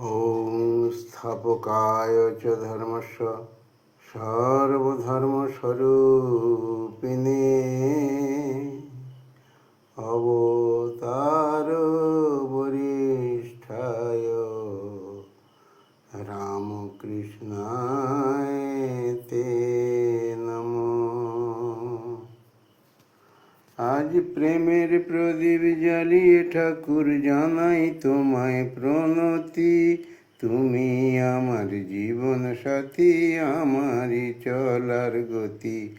ॐ स्थापकाय च धर्मस्य सर्वधर्मस्वरूपिणे প্রেমের প্রদীপ জ্বালিয়ে ঠাকুর জানাই তোমায় প্রণতি। তুমি আমার জীবন সাথী, আমারই চলার গতি।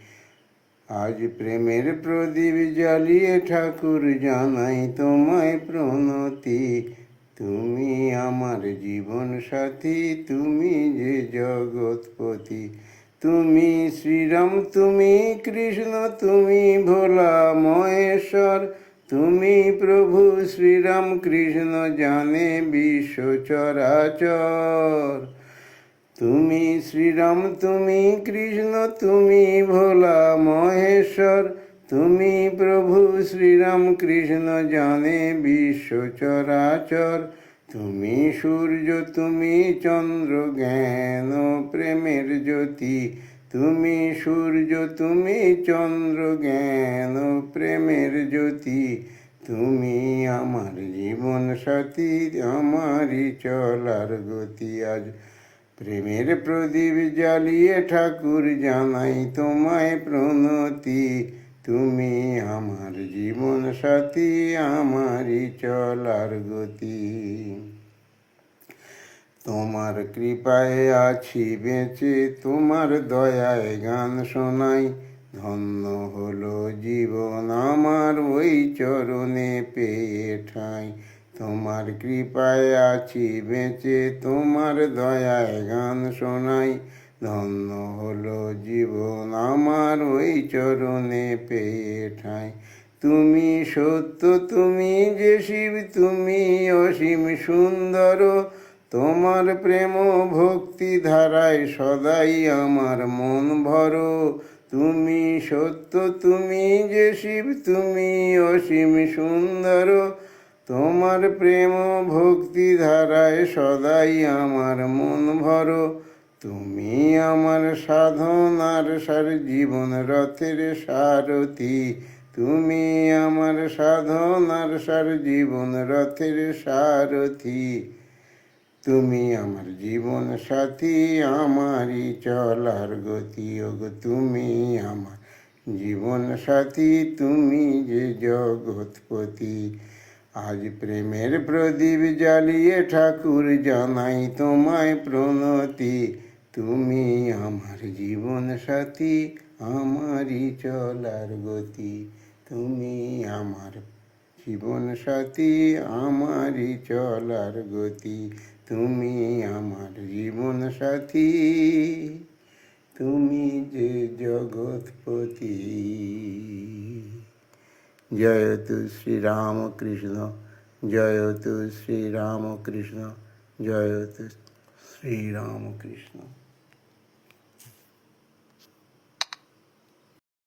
আজ প্রেমের প্রদীপ জ্বালিয়ে ঠাকুর জানাই তোমায় প্রণতি। তুমি আমার জীবন সাথী, তুমি যে জগৎপতি। তুমি শ্রীরাম, তুমি কৃষ্ণ, তুমি ভোলা মহেশ্বর, তুমি প্রভু শ্রীরাম কৃষ্ণ, জানে বিশ্ব চরাচর। তুমি শ্রীরাম, তুমি কৃষ্ণ, তুমি ভোলা মহেশ্বর, তুমি প্রভু শ্রীরাম কৃষ্ণ, জানে বিশ্ব চরাচর। তুমি সূর্য, তুমি চন্দ্র, জ্ঞান প্রেমের জ্যোতি। তুমি সূর্য, তুমি চন্দ্র, জ্ঞান প্রেমের জ্যোতি। তুমি আমার জীবন সাথী, আমারই চলার গতি। আজ প্রেমের প্রদীপ জ্বালিয়ে ঠাকুর জানাই তোমায় প্রণতি। তুমি আমার জীবন সাথী, আমারই চলার গতি। তোমার কৃপায় আছি বেঁচে, তোমার দয়ায় গান শোনাই। ধন্য হলো জীবন আমার ওই চরণে পেয়ে ঠাঁই। তোমার কৃপায় আছি বেঁচে, তোমার দয়ায় গান শোনাই। ধন্য হলো জীবন আমার ওই চরণে পেয়ে ঠাঁই তুমি সত্য, তুমি যে শিব, তুমি অসীম সুন্দর। তোমার প্রেম ভক্তি ধারায় সদাই আমার মন ভরো। তুমি সত্য, তুমি যে শিব, তুমি অসীম সুন্দর। তোমার প্রেম ভক্তি ধারায় সদাই আমার মন ভরো। তুমি আমার সাধনার সার, জীবন রথের সারথি। তুমি আমার সাধনার সার, জীবন রথের সারথি। তুমি আমার জীবন সাথী, আমারই চলার গতি। ওগো, তুমি আমার জীবন সাথী, তুমি যে জগৎপতি। আজ প্রেমের প্রদীপ জ্বালিয়ে ঠাকুর জানাই তোমায় প্রণতি। তুমি আমার জীবন সাথী, আমারই চলার গতি। তুমি আমার জীবন সাথী, আমারই চলার গতি। তুমি আমার জীবন সাথী। তুমি যে জগৎপতি জয় তু শ্রীরামকৃষ্ণ, জয় তু শ্রীরামকৃষ্ণ, জয় তু শ্রীরামকৃষ্ণ।